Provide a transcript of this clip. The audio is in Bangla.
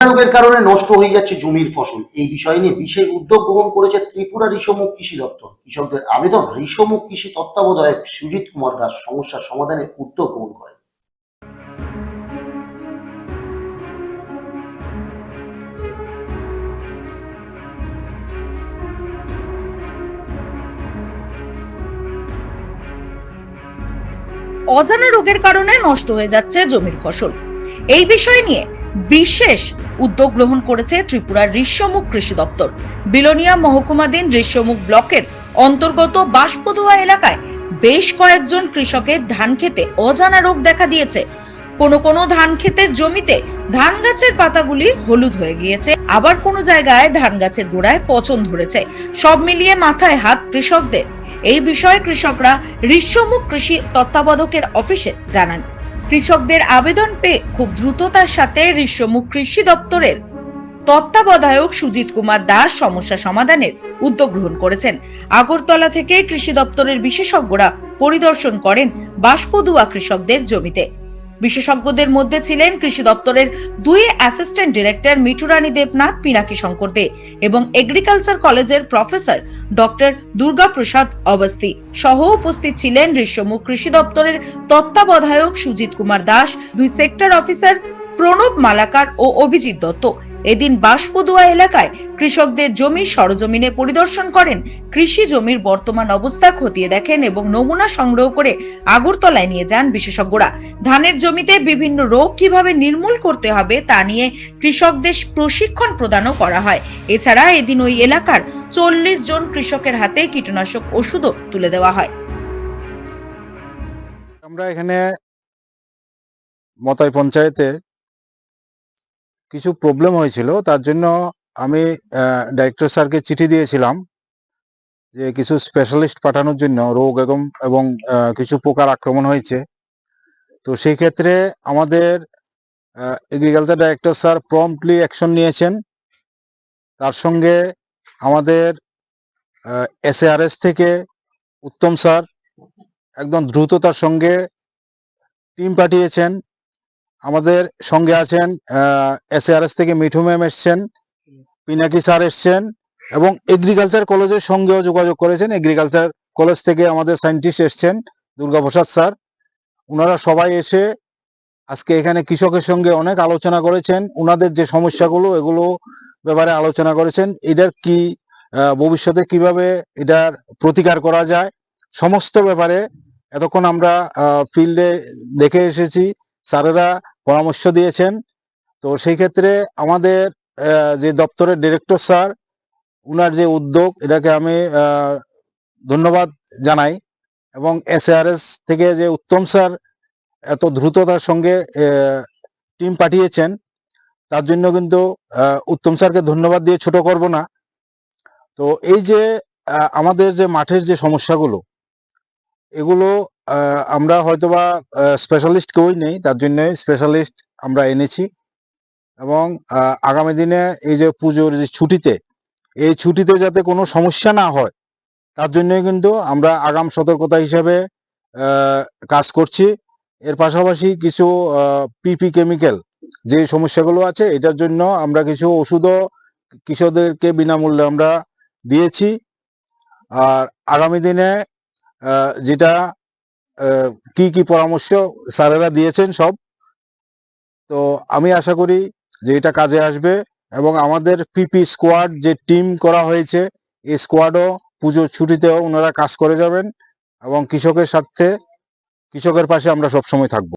রোগের কারণে নষ্ট হয়ে যাচ্ছে জমির ফসল। এই বিষয় নিয়ে বিশেষ উদ্যোগ গ্রহণ করেছে ত্রিপুরা ঋষমুখ কৃষি দপ্তর। কৃষকদের আবেদন ঋষমুখ কৃষি তত্ত্বাবধায়ক সুজিত কুমার দাস সমস্যার সমাধানের উদ্যোগ গ্রহণ করেন। অজানা রোগের কারণে নষ্ট হয়ে যাচ্ছে জমির ফসল। এই বিষয় নিয়ে বিশেষ উদ্যোগ গ্রহণ করেছে ত্রিপুরার ঋষ্যমুখ কৃষি দপ্তর। বিলোনিয়া মহকুমাধীন ঋষ্যমুখ ব্লকের অন্তর্গত বাঁশপদুয়া এলাকায় বেশ কয়েকজন কৃষকের ধান খেতে অজানা রোগ দেখা দিয়েছে। কোন কোন ধান ক্ষেতের জমিতে ধান গাছের পাতাগুলি হলুদ হয়ে গিয়েছে। আবার কোন জায়গায় ধান গাছের গোড়ায় পচন ধরেছে। সব মিলিয়ে মাথায় হাত কৃষকদের। এই বিষয়ে কৃষকরা ঋষ্যমুখ কৃষি তত্ত্বাবধকের অফিসে জানান। কৃষকদের আবেদন পেয়ে খুব দ্রুততার সাথে ঋষ্যমুখ কৃষি দপ্তরের তত্ত্বাবধায়ক সুজিত কুমার দাস সমস্যা সমাধানের উদ্যোগ গ্রহণ করেছেন। আগরতলা থেকে কৃষি দপ্তরের বিশেষজ্ঞরা পরিদর্শন করেন বাষ্পদুয়া কৃষকদের জমিতে। বিশেষজ্ঞদের মধ্যে ছিলেন কৃষি দপ্তরের দুই অ্যাসিস্ট্যান্ট ডিরেক্টর মিঠুরানী দেবনাথ, পিনাকি শঙ্কর দে এবং এগ্রিকালচার কলেজের প্রফেসর ডক্টর দুর্গাপ্রসাদ অবস্থি। সহ উপস্থিত ছিলেন ঋষ্যমুখ কৃষি দপ্তরের তত্ত্বাবধায়ক সুজিত কুমার দাস, দুই সেক্টর অফিসার প্রণব মালাকার ও অভিজিৎ দত্ত। এদিন বাঁশপদুয়া এলাকায় কৃষকদের জমি সরজমিনে পরিদর্শন করেন। কৃষি জমির বর্তমান অবস্থা খতিয়ে দেখেন এবং নমুনা সংগ্রহ করে আগরতলায় নিয়ে যান বিশেষজ্ঞরা। ধানের জমিতে বিভিন্ন রোগ কীভাবে নির্মূল করতে হবে তা নিয়ে কৃষকদের প্রশিক্ষণ প্রদানও করা হয়। এছাড়া এদিন ওই এলাকার চল্লিশ জন কৃষকের হাতে কীটনাশক ওষুধও তুলে দেওয়া হয়। আমরা এখানে মতাই পঞ্চায়েতে কিছু প্রবলেম হয়েছিল, তার জন্য আমি ডাইরেক্টর স্যারকে চিঠি দিয়েছিলাম যে কিছু স্পেশালিস্ট পাঠানোর জন্য, রোগ এবং এবং কিছু পোকার আক্রমণ হয়েছে। তো সেই ক্ষেত্রে আমাদের agriculture director sir promptly action নিয়েছেন। তার সঙ্গে আমাদের এসএআরএস থেকে উত্তম স্যার একদম দ্রুততার সঙ্গে টিম পাঠিয়েছেন। আমাদের সঙ্গে আছেন এসএআরএস থেকে মিঠু ম্যাম এসছেন, পিনাকি স্যার এসছেন এবং এগ্রিকালচার কলেজের সঙ্গেও যোগাযোগ করেছেন। এগ্রিকালচার কলেজ থেকে আমাদের সায়েন্টিস্ট এসছেন দুর্গাপ্রসাদ স্যার। ওনারা সবাই এসে আজকে এখানে কৃষকের সঙ্গে অনেক আলোচনা করেছেন। ওনাদের যে সমস্যাগুলো, এগুলো ব্যাপারে আলোচনা করেছেন। এটার কি ভবিষ্যতে কীভাবে এটার প্রতিকার করা যায়, সমস্ত ব্যাপারে এতক্ষণ আমরা ফিল্ডে দেখে এসেছি। স্যারেরা পরামর্শ দিয়েছেন। তো সেই ক্ষেত্রে আমাদের যে দপ্তরের ডিরেক্টর স্যার, উনার যে উদ্যোগ, এটাকে আমি ধন্যবাদ জানাই। এবং এসআরএস থেকে যে উত্তম স্যার এত দ্রুততার সঙ্গে টিম পাঠিয়েছেন, তার জন্য কিন্তু উত্তম স্যারকে ধন্যবাদ দিয়ে ছোট করব না। তো এই যে আমাদের যে মাঠের যে সমস্যাগুলো, এগুলো আমরা হয়তোবা স্পেশালিস্ট কেউই নেই, তার জন্য স্পেশালিস্ট আমরা এনেছি। এবং আগামী দিনে এই যে পুজোর যে ছুটিতে, এই ছুটিতে যাতে কোনো সমস্যা না হয়, তার জন্যই কিন্তু আমরা আগাম সতর্কতা হিসাবে কাজ করছি। এর পাশাপাশি কিছু পিপি কেমিক্যাল যে সমস্যাগুলো আছে, এটার জন্য আমরা কিছু ওষুধও কৃষকদেরকে বিনামূল্যে আমরা দিয়েছি। আর আগামী দিনে যেটা কি কি পরামর্শ স্যারেরা দিয়েছেন সব। তো আমি আশা করি যে এটা কাজে আসবে এবং আমাদের পিপি স্কোয়াড যে টিম করা হয়েছে, এই স্কোয়াডও পুজোর ছুটিতেও ওনারা কাজ করে যাবেন এবং কৃষকের সাথে, কৃষকের পাশে আমরা সবসময় থাকব।